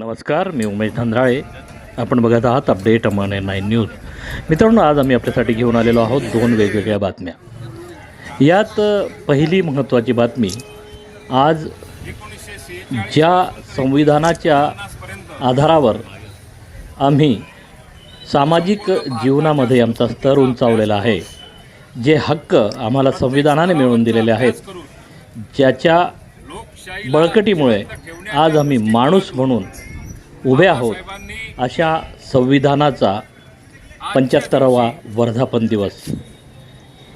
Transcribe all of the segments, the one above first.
नमस्कार मी उमेश धंद्राळे. आपण बघत आहात अपडेट अमन नाईन न्यूज. मित्रांनो आज आम्ही आपल्यासाठी घेऊन आलेलो आहोत दोन वेगवेगळ्या बातम्या. यात पहिली महत्त्वाची बातमी आज ज्या संविधानाच्या आधारावर आम्ही सामाजिक जीवनामध्ये आमचा स्तर उंचावलेला आहे जे हक्क आम्हाला संविधानाने मिळवून दिलेले आहेत ज्याच्या बळकटीमुळे आज आम्ही माणूस म्हणून उभे आहोत अशा संविधानाचा पंच्याहत्तरावा वर्धापन दिवस.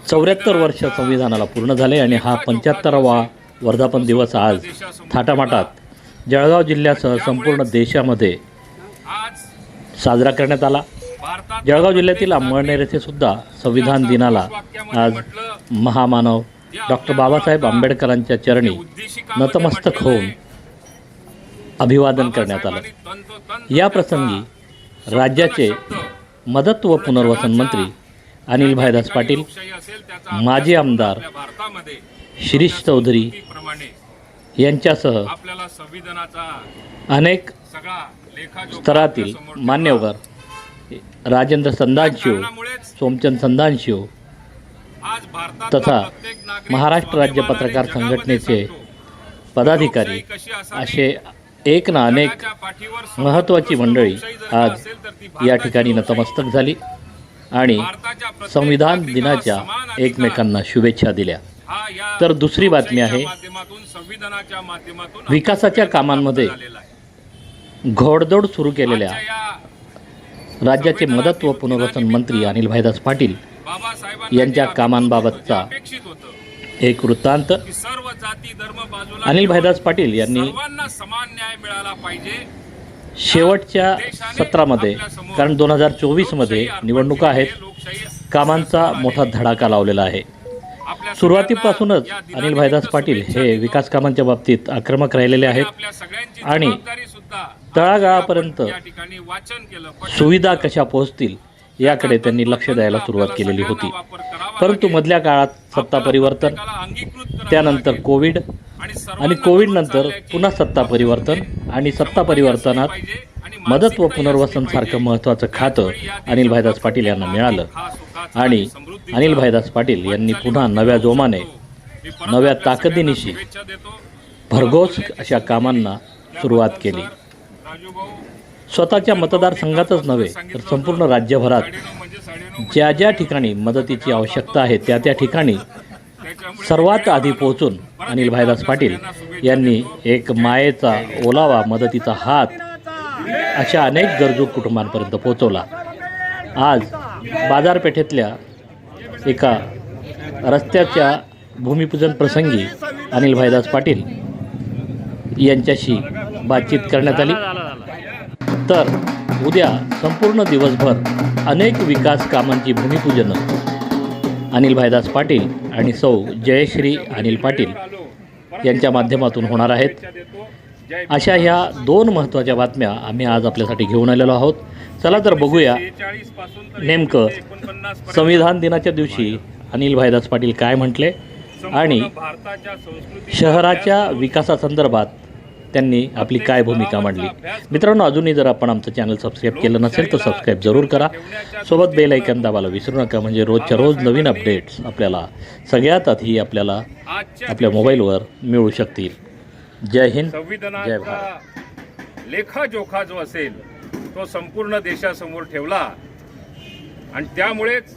चौऱ्याहत्तर वर्ष संविधानाला पूर्ण झाले आणि हा पंच्याहत्तरावा वर्धापन दिवस आज थाटामाटात जळगाव जिल्ह्यासह संपूर्ण देशामध्ये साजरा करण्यात आला. जळगाव जिल्ह्यातील अंमळनेर येथे सुद्धा संविधान दिनाला आज महामानव डॉक्टर बाबासाहेब आंबेडकरांच्या चरणी नतमस्तक होऊन अभिवादन करण्यात आलं. या प्रसंगी राज्याचे मदत व पुनर्वसन मंत्री अनिल भाईदास पाटील माजी आमदार शिरीष चौधरी यांच्यासह अनेक स्तरातील मान्यवर राजेंद्र संदानशिव सोमचंद संदानशिव तथा महाराष्ट्र राज्य पत्रकार संघटनेचे पदाधिकारी असे एक ना अनेक महत्त्वाची मंडळी आज या ठिकाणी नतमस्तक झाली आणि संविधान दिनाच्या एकमेकांना शुभेच्छा दिल्या. तर दुसरी बातमी आहे विकासाच्या कामांमध्ये घोडदौड सुरू केलेल्या राज्याचे मदत व पुनर्वसन मंत्री अनिल भाईदास पाटील यांच्या कामांबाबतचा एक वृत्तांत. सर्व जाती धर्म बाजूला अनिल भाईदास पाटील यांनी सर्वांना समान न्याय मिळाला पाहिजे. शेवटच्या सत्रामध्ये कारण दोन हजार चोवीसमध्ये निवडणुका आहेत कामांचा मोठा धडाका लावलेला आहे. सुरुवातीपासूनच अनिल भाईदास पाटील हे. विकास कामांच्या बाबतीत आक्रमक राहिलेले आहेत आणि तळागाळापर्यंत सुविधा कशा पोहोचतील याकडे त्यांनी लक्ष द्यायला सुरुवात केलेली होती. परंतु मधल्या काळात सत्ता परिवर्तन त्यानंतर कोविड आणि कोविडनंतर कोविड नंतर पुन्हा सत्ता परिवर्तन आणि सत्ता परिवर्तनात मदत व पुनर्वसन सारखं महत्त्वाचं खातं अनिल भाईदास पाटील यांना मिळालं. आणि अनिलभाईदास अनिल भाईदास पाटील यांनी पुन्हा नव्या जोमाने नव्या ताकदीनिशी भरघोस अशा कामांना सुरुवात केली. राजूभाऊ, स्वतःच्या मतदारसंघातच नव्हे तर संपूर्ण राज्यभरात ज्या ज्या ठिकाणी मदतीची आवश्यकता आहे त्या त्या ठिकाणी सर्वात आधी पोहोचून अनिल भाईदास पाटील यांनी एक मायेचा ओलावा मदतीचा हात अशा अनेक गरजू कुटुंबांपर्यंत पोहोचवला. आज बाजारपेठेतल्या एका रस्त्याच्या भूमिपूजन प्रसंगी अनिल भाईदास पाटील यांच्याशी बातचीत करण्यात आली. तर उद्या संपूर्ण दिवसभर अनेक विकास कामांची भूमिपूजनं. अनिल भाईदास पाटील आणि सौ जयश्री अनिल पाटील यांच्या माध्यमातून होणार आहेत. अशा ह्या दोन महत्त्वाच्या बातम्या आम्ही आज आपल्यासाठी घेऊन आलेलो आहोत. चला तर बघूया नेमकं संविधान दिनाच्या दिवशी अनिल भाईदास पाटील काय म्हटले आणि शहराच्या विकासासंदर्भात त्यांनी आपली काय भूमिका मांडली. मित्रांनो अजूनही जर आपण आमचं चॅनल सबस्क्राईब केलं नसेल तर सबस्क्राईब जरूर करा. सोबत बेल ऐकन दाबायला विसरू नका म्हणजे रोजच्या रोज नवीन अपडेट्स आपल्याला सगळ्यात आधी आपल्याला आपल्या मोबाईलवर मिळू शकतील. जय हिंद जय भारत. लेखाजोखा जो असेल तो संपूर्ण देशासमोर ठेवला. आणि त्यामुळेच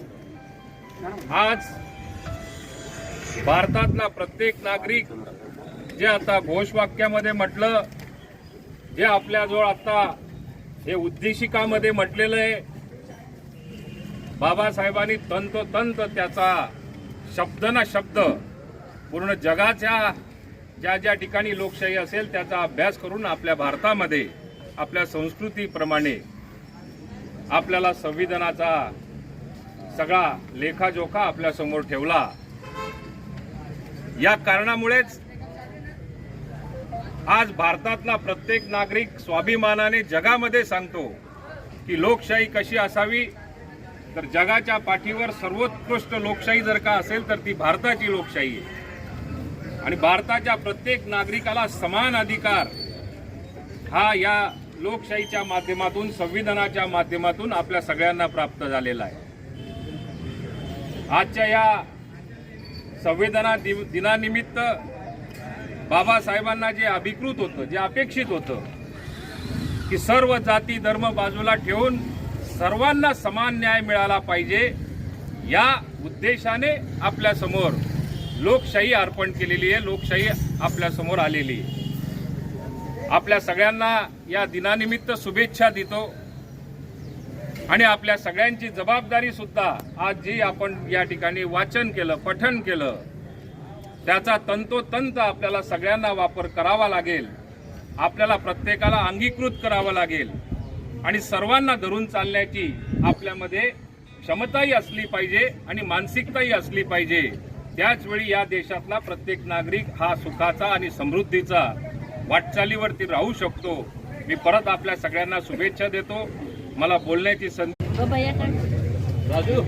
आज भारतातला प्रत्येक नागरिक जे आता घोषवाक्यामध्ये म्हटलं जे आपल्याजवळ आता हे उद्देशिकामध्ये म्हटलेलं आहे बाबासाहेबांनी तंतोतंत त्याचा शब्द ना शब्द पूर्ण जगाच्या ज्या ज्या ठिकाणी लोकशाही असेल त्याचा अभ्यास करून आपल्या भारतामध्ये आपल्या संस्कृतीप्रमाणे आपल्याला संविधानाचा सगळा लेखाजोखा आपल्यासमोर ठेवला. या कारणामुळेच आज भारतातला प्रत्येक नागरिक स्वाभिमानाने जगामध्ये सांगतो की लोकशाही कशी असावी? तर जगाच्या पाठीवर सर्वोत्कृष्ट लोकशाही जर का असेल तर ती भारताची लोकशाही आहे. आणि भारताच्या प्रत्येक नागरिकाला समान अधिकार हा या लोकशाहीच्या माध्यमातून संविधानाच्या माध्यमातून आपल्या सगळ्यांना प्राप्त झालेला आहे. आजच्या या संविधाना दिनानिमित्त बाबासाहेबांना जे अभिकृत होतं जे अपेक्षित होतं की सर्व जाती धर्म बाजूला ठेवून सर्वांना समान न्याय मिळाला पाहिजे या उद्देशाने आपल्यासमोर लोकशाही अर्पण केलेली आहे लोकशाही आपल्यासमोर आलेली आहे. आपल्या सगळ्यांना या दिनानिमित्त शुभेच्छा देतो. आणि आपल्या सगळ्यांची जबाबदारी सुद्धा आज जी आपण या ठिकाणी वाचन केलं पठन केलं त्याचा तंतोतंत आपल्याला सगळ्यांना वापर करावा लागेल. आपल्याला प्रत्येकाला अंगीकृत करावं लागेल. आणि सर्वांना धरून चालण्याची आपल्यामध्ये क्षमताही असली पाहिजे आणि मानसिकताही असली पाहिजे. त्याचवेळी या देशातला प्रत्येक नागरिक हा सुखाचा आणि समृद्धीचा वाटचालीवरती राहू शकतो. मी परत आपल्या सगळ्यांना शुभेच्छा देतो. मला बोलण्याची संधी काढ. राजू.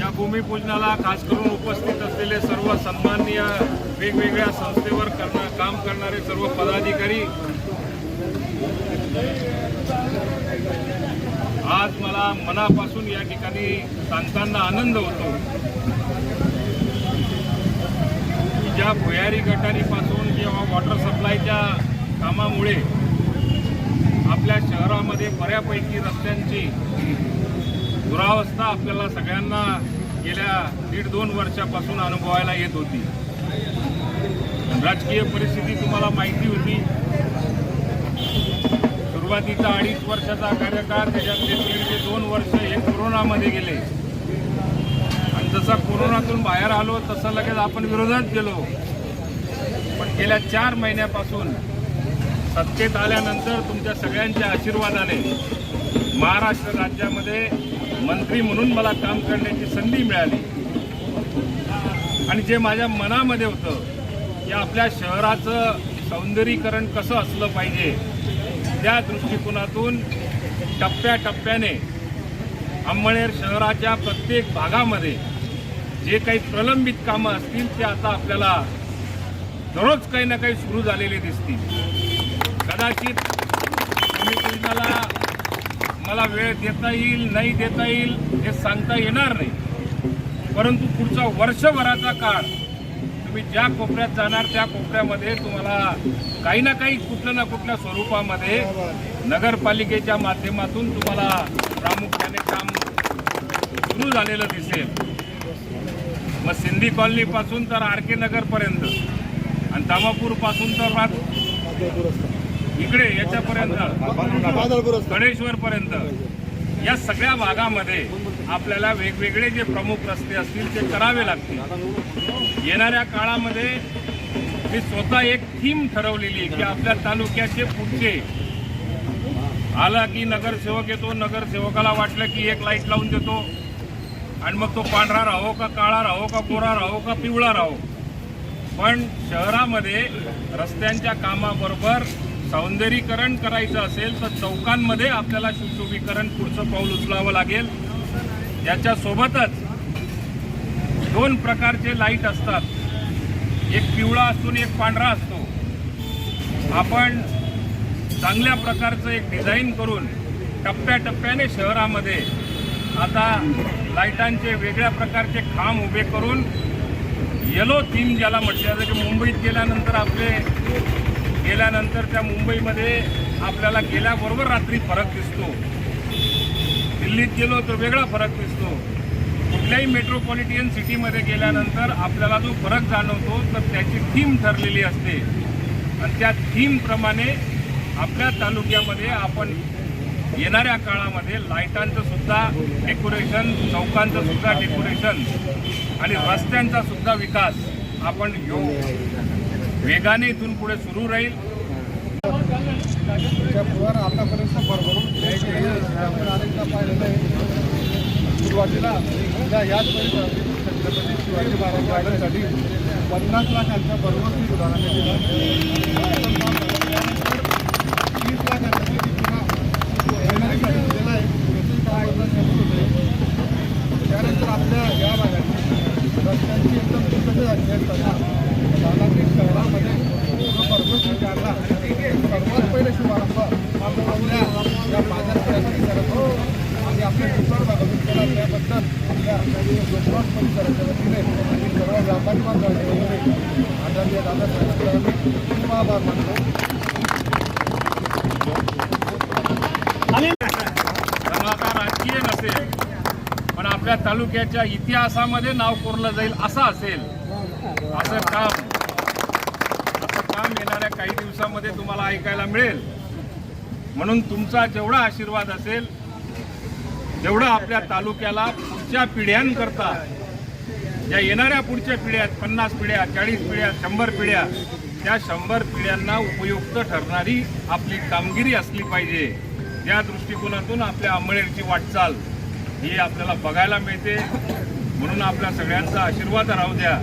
या भूमिपूजनाला खास करून उपस्थित असलेले सर्व सन्माननीय वेगवेगळ्या संस्थेवर करणार काम करणारे सर्व पदाधिकारी. आज मला मनापासून या ठिकाणी सांगताना आनंद होतो की ज्या भुयारी गटारीपासून किंवा वॉटर सप्लायच्या कामामुळे आपल्या शहरामध्ये बऱ्यापैकी रस्त्यांची दुरावस्था आपल्याला सगळ्यांना गेल्या दीड दोन वर्षापासून अनुभवायला येत होती. राजकीय परिस्थिती तुम्हाला माहिती होती. सुरुवातीचा अडीच वर्षाचा कार्यकाळ त्याच्यातले दीड ते दोन वर्ष हे कोरोनामध्ये गेले. आणि जसा कोरोनातून बाहेर आलो तसं लगेच आपण विरोधात गेलो. पण गेल्या चार महिन्यापासून सत्तेत आल्यानंतर तुमच्या सगळ्यांच्या आशीर्वादाने महाराष्ट्र राज्यामध्ये मंत्री म्हणून मला काम करण्याची संधी मिळाली. आणि जे माझ्या मनामध्ये होतं की आपल्या शहराचं सौंदर्यीकरण कसं असलं पाहिजे त्या दृष्टिकोनातून टप्प्याटप्प्याने अंमळनेर शहराच्या प्रत्येक भागामध्ये जे काही प्रलंबित कामं असतील ते आता आपल्याला दररोज काही ना काही सुरू झालेले दिसतील. कदाचित भूमिपूजनाला मला वेळ देता येईल नाही देता येईल हे सांगता येणार नाही. परंतु पुढचा वर्षभराचा काळ तुम्ही ज्या कोपऱ्यात जाणार त्या कोपऱ्यामध्ये तुम्हाला काही ना काही कुठल्या ना कुठल्या स्वरूपामध्ये नगरपालिकेच्या माध्यमातून तुम्हाला प्रामुख्याने काम सुरू झालेलं दिसेल. मग सिंधी कॉलनीपासून तर आर के नगरपर्यंत आणि दामापूरपासून तर इकडे याच्यापर्यंत. गणेश्वर पर्यंत या सगळ्या भागामध्ये आपल्याला वेगवेगळे जे प्रमुख रस्ते असतील ते करावे लागतील. येणाऱ्या काळामध्ये मी स्वतः एक थीम ठरवलेली की आपल्या तालुक्याचे पुढचे. आला की नगरसेवक येतो नगरसेवकाला वाटलं की एक लाइट लावून देतो. आणि मग तो पांढरा राहो का काळा राहो का कोरा राहो का पिवळा राहो. पण शहरामध्ये रस्त्यांच्या कामाबरोबर सौंदर्यीकरण करायचं असेल तर चौकांमध्ये आपल्याला सुशोभीकरण पुढचं पाऊल उचलावं लागेल. याच्यासोबतच दोन प्रकारचे लाइट असतात. एक पिवळा असतो आणि एक पांढरा असतो. आपण चांगल्या प्रकारचं एक डिझाईन करून टप्प्याटप्प्याने शहरामध्ये आता लाईटांचे वेगळ्या प्रकारचे खांब उभे करून येलो थीम ज्याला म्हटलं जातं की मुंबईत गेल्यानंतर आपले गेल्यानंतर त्या मुंबईमध्ये आपल्याला गेल्याबरोबर रात्री फरक दिसतो. दिल्लीत गेलो तर वेगळा फरक दिसतो. कुठल्याही मेट्रोपॉलिटियन सिटीमध्ये गेल्यानंतर आपल्याला जो फरक जाणवतो तर त्याची थीम ठरलेली असते. आणि त्या थीमप्रमाणे आपल्या तालुक्यामध्ये आपण येणाऱ्या काळामध्ये लाईटांचं सुद्धा डेकोरेशन चौकांचं सुद्धा डेकोरेशन आणि रस्त्यांचा सुद्धा विकास आपण घेऊ वेगाने इथून पुढे सुरू राहील. त्या आतापर्यंत भरभरून पाहिलेलं आहे सुरुवातीला याच परिसरातील छत्रपती शिवाजी महाराज गार्डनसाठी पन्नास लाखांचा भरघोस निधी उदाहरण तीस लाखांचा दिलेला आहे. त्यानंतर आपल्या या भागात रस्त्यांची एकदम दुर्गती झाली असताना शहरामध्ये जो भरघोस सर्वात पहिले शुभारंभ आपल्या या बाजारपेठासाठी करत होतो आणि आपल्या दुसऱ्या भागातून केला त्याबद्दल आपल्या जोपवास परिसराच्या वतीने आणि सर्व व्यापारी बांधवांच्या वतीने आदरणीय दादासाहेब आम्ही खूप आभार मानतो राजकीय नसेल पण आपल्या तालुक्याच्या इतिहासामध्ये नाव कोरलं जाईल असं असेल. असं काम असं येणाऱ्या काही दिवसामध्ये तुम्हाला ऐकायला मिळेल. म्हणून तुमचा जेवढा आशीर्वाद असेल जेवढा आपल्या तालुक्याला पुढच्या पिढ्यांकरता ज्या येणाऱ्या पुढच्या पिढ्या पन्नास पिढ्या चाळीस पिढ्या शंभर पिढ्या त्या शंभर पिढ्यांना उपयुक्त ठरणारी आपली कामगिरी असली पाहिजे. या दृष्टिकोनातून आपल्या अंमळनेरची वाटचाल ही आपल्याला बघायला मिळते. म्हणून आपल्या सगळ्यांचा आशीर्वाद राहू द्या.